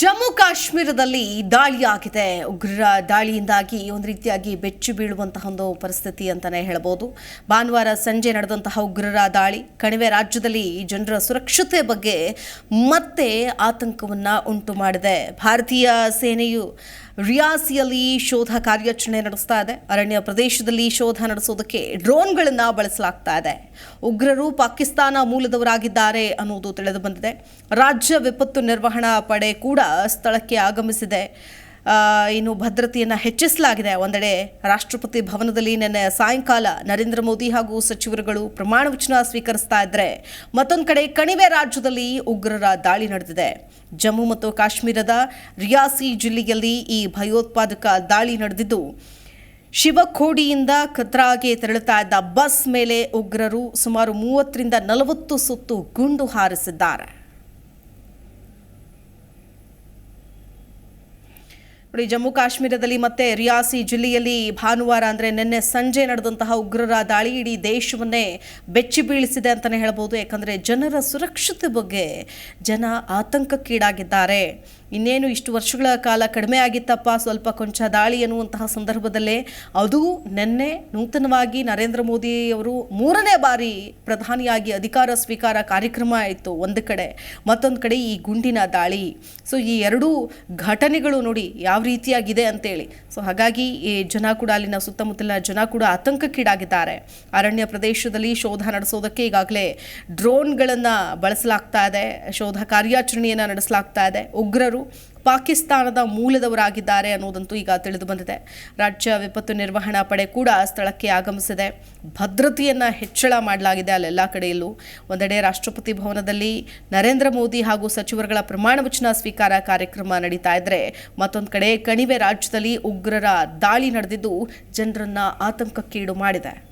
ಜಮ್ಮು ಕಾಶ್ಮೀರದಲ್ಲಿ ದಾಳಿಯಾಗಿದೆ. ಉಗ್ರರ ದಾಳಿಯಿಂದಾಗಿ ಒಂದು ರೀತಿಯಾಗಿ ಬೆಚ್ಚಿ ಬೀಳುವಂತಹ ಒಂದು ಪರಿಸ್ಥಿತಿ ಅಂತಾನೆ ಹೇಳ್ಬೋದು. ಭಾನುವಾರ ಸಂಜೆ ನಡೆದಂತಹ ಉಗ್ರರ ದಾಳಿ, ಕಣಿವೆ ರಾಜ್ಯದಲ್ಲಿ ಜನರ ಸುರಕ್ಷತೆ ಬಗ್ಗೆ ಮತ್ತೆ ಆತಂಕವನ್ನು ಉಂಟು ಮಾಡಿದೆ ಭಾರತೀಯ ಸೇನೆಯು ರಿಯಾಸಿಯಲ್ಲಿ ಶೋಧ ಕಾರ್ಯಾಚರಣೆ ನಡೆಸ್ತಾ ಇದೆ. ಅರಣ್ಯ ಪ್ರದೇಶದಲ್ಲಿ ಶೋಧ ನಡೆಸೋದಕ್ಕೆ ಡ್ರೋನ್ಗಳನ್ನು ಬಳಸಲಾಗ್ತಾ ಇದೆ. ಉಗ್ರರು ಪಾಕಿಸ್ತಾನ ಮೂಲದವರಾಗಿದ್ದಾರೆ ಅನ್ನೋದು ತಿಳಿದು ಬಂದಿದೆ. ರಾಜ್ಯ ವಿಪತ್ತು ನಿರ್ವಹಣಾ ಪಡೆ ಕೂಡ ಸ್ಥಳಕ್ಕೆ ಆಗಮಿಸಿದೆ. ಇನ್ನು ಭದ್ರತೆಯನ್ನು ಹೆಚ್ಚಿಸಲಾಗಿದೆ. ಒಂದೆಡೆ ರಾಷ್ಟ್ರಪತಿ ಭವನದಲ್ಲಿ ನಿನ್ನೆ ಸಾಯಂಕಾಲ ನರೇಂದ್ರ ಮೋದಿ ಹಾಗೂ ಸಚಿವರುಗಳು ಪ್ರಮಾಣ ವಚನ ಸ್ವೀಕರಿಸ್ತಾ ಇದ್ದರೆ ಮತ್ತೊಂದು ಕಡೆ ಕಣಿವೆ ರಾಜ್ಯದಲ್ಲಿ ಉಗ್ರರ ದಾಳಿ ನಡೆದಿದೆ. ಜಮ್ಮು ಮತ್ತು ಕಾಶ್ಮೀರದ ರಿಯಾಸಿ ಜಿಲ್ಲೆಯಲ್ಲಿ ಈ ಭಯೋತ್ಪಾದಕ ದಾಳಿ ನಡೆದಿದ್ದು, ಶಿವಖೋಡಿಯಿಂದ ಕತ್ರಾಗೆ ತೆರಳುತ್ತಾ ಇದ್ದ ಬಸ್ ಮೇಲೆ ಉಗ್ರರು ಸುಮಾರು ಮೂವತ್ತರಿಂದ ನಲವತ್ತು ಸುತ್ತು ಗುಂಡು ಹಾರಿಸಿದ್ದಾರೆ. ನೋಡಿ, ಜಮ್ಮು ಕಾಶ್ಮೀರದಲ್ಲಿ ಮತ್ತೆ ರಿಯಾಸಿ ಜಿಲ್ಲೆಯಲ್ಲಿ ಭಾನುವಾರ ಅಂದರೆ ನಿನ್ನೆ ಸಂಜೆ ನಡೆದಂತಹ ಉಗ್ರರ ದಾಳಿ ಇಡೀ ದೇಶವನ್ನೇ ಬೆಚ್ಚಿ ಬೀಳಿಸಿದೆ ಅಂತಲೇ ಹೇಳ್ಬೋದು. ಯಾಕಂದರೆ ಜನರ ಸುರಕ್ಷತೆ ಬಗ್ಗೆ ಜನ ಆತಂಕಕ್ಕೀಡಾಗಿದ್ದಾರೆ. ಇನ್ನೇನು ಇಷ್ಟು ವರ್ಷಗಳ ಕಾಲ ಕಡಿಮೆ ಆಗಿತ್ತಪ್ಪ, ಸ್ವಲ್ಪ ಕೊಂಚ ದಾಳಿ ಎನ್ನುವಂತಹ ಸಂದರ್ಭದಲ್ಲೇ ಅದು ನಿನ್ನೆ ನೂತನವಾಗಿ ನರೇಂದ್ರ ಮೋದಿ ಅವರು ಮೂರನೇ ಬಾರಿ ಪ್ರಧಾನಿಯಾಗಿ ಅಧಿಕಾರ ಸ್ವೀಕಾರ ಕಾರ್ಯಕ್ರಮ ಆಯಿತು ಒಂದು ಕಡೆ, ಮತ್ತೊಂದು ಕಡೆ ಈ ಗುಂಡಿನ ದಾಳಿ. ಸೊ ಈ ಎರಡೂ ಘಟನೆಗಳು ನೋಡಿ ಯಾವ ರೀತಿಯಾಗಿದೆ ಅಂತೇಳಿ. ಸೊ ಹಾಗಾಗಿ ಈ ಜನ ಕೂಡ ಅಲ್ಲಿನ ಸುತ್ತಮುತ್ತಲಿನ ಜನ ಕೂಡ ಆತಂಕಕ್ಕೀಡಾಗಿದ್ದಾರೆ. ಅರಣ್ಯ ಪ್ರದೇಶದಲ್ಲಿ ಶೋಧ ನಡೆಸೋದಕ್ಕೆ ಈಗಾಗಲೇ ಡ್ರೋನ್ಗಳನ್ನು ಬಳಸಲಾಗ್ತಾ ಇದೆ, ಶೋಧ ಕಾರ್ಯಾಚರಣೆಯನ್ನು ನಡೆಸಲಾಗ್ತಾ ಇದೆ. ಉಗ್ರರು ಪಾಕಿಸ್ತಾನದ ಮೂಲದವರಾಗಿದ್ದಾರೆ ಅನ್ನೋದಂತೂ ಈಗ ತಿಳಿದು ಬಂದಿದೆ. ರಾಜ್ಯ ವಿಪತ್ತು ನಿರ್ವಹಣಾ ಪಡೆ ಕೂಡ ಸ್ಥಳಕ್ಕೆ ಆಗಮಿಸಿದೆ. ಭದ್ರತೆಯನ್ನು ಹೆಚ್ಚಳ ಮಾಡಲಾಗಿದೆ ಅಲ್ಲೆಲ್ಲ ಕಡೆಯಲ್ಲೂ. ಒಂದೆಡೆ ರಾಷ್ಟ್ರಪತಿ ಭವನದಲ್ಲಿ ನರೇಂದ್ರ ಮೋದಿ ಹಾಗೂ ಸಚಿವರುಗಳ ಪ್ರಮಾಣ ವಚನ ಸ್ವೀಕಾರ ಕಾರ್ಯಕ್ರಮ ನಡೀತಾ ಇದ್ರೆ ಮತ್ತೊಂದು ಕಡೆ ಕಣಿವೆ ರಾಜ್ಯದಲ್ಲಿ ಉಗ್ರರ ದಾಳಿ ನಡೆದಿದ್ದು ಜನರನ್ನ ಆತಂಕಕ್ಕೀಡು ಮಾಡಿದೆ.